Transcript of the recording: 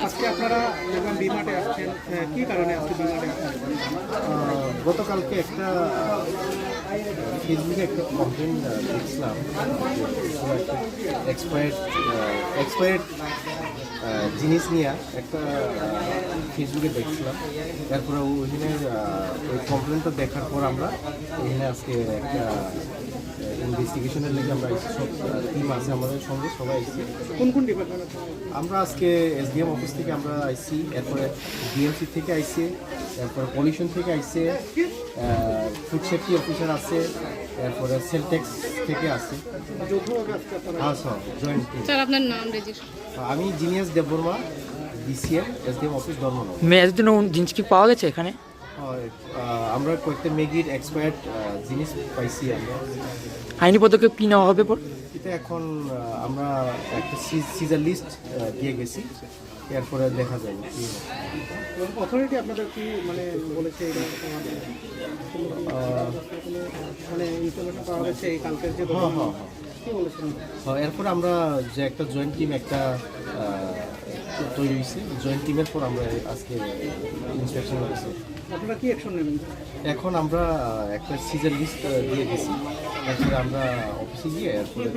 আজকে আপনারা যখন বিমাটে আসছেন কি কারণে আজকে বিমাটে গতকালকে একটা ফেসবুকে একটা কমপ্লেন দেখছিলাম এক্সপায়ার্ড এক্সপায়ার্ড জিনিস নিয়ে একটা ফেসবুকে দেখছিলাম। তারপরে ওইখানে ওই কমপ্লেনটা দেখার পর আমরা এখানে আজকে একটা ইনভেস্টিগেশনের লেগে আমরা এসেছি। সব টিম আছে আমাদের সঙ্গে সবাই এসেছি। কোন কোন ডিপার্টমেন্ট আমরা আজকে এসডিএম অফিস থেকে আমরা আইসি এরপরে ডিএমসি থেকে আইসি এরপরে পলিউশন থেকে আইসে ফুড সেফটি অফিসার আছে এরপরে সেল ট্যাক্স থেকে আপনারা হ্যাঁ স্যার জয়েন্ট স্যার আপনার নাম রেজিস্টার আমি genius Debbarma DCM SDM office Dharmanagar. জন্য জিনিস কি পাওয়া গেছে এখানে? আমরা কয়েকটা মেগির এক্সপায়ার্ড জিনিস পাইছি আমরা। আইনি পদক্ষেপ কি নেওয়া হবে পর এটা এখন আমরা একটা সিজার লিস্ট দিয়ে গেছি। এরপরে দেখা যাবে কি অথরিটি আপনাদের কি মানে বলেছে মানে ইনফরমেশন পাওয়া গেছে এই কালকের যে হ্যাঁ হ্যাঁ হ্যাঁ। হ্যাঁ, এরপর আমরা যে একটা জয়েন্ট টিম একটা তৈরি হয়েছে। জয়েন্ট টিমের পর আমরা আজকে ইন্সপেকশন হয়েছে আপনারা কি অ্যাকশন নেবেন? এখন আমরা একটা সিজন লিস্ট দিয়ে গেছি তারপরে আমরা অফিসে গিয়ে এরপরে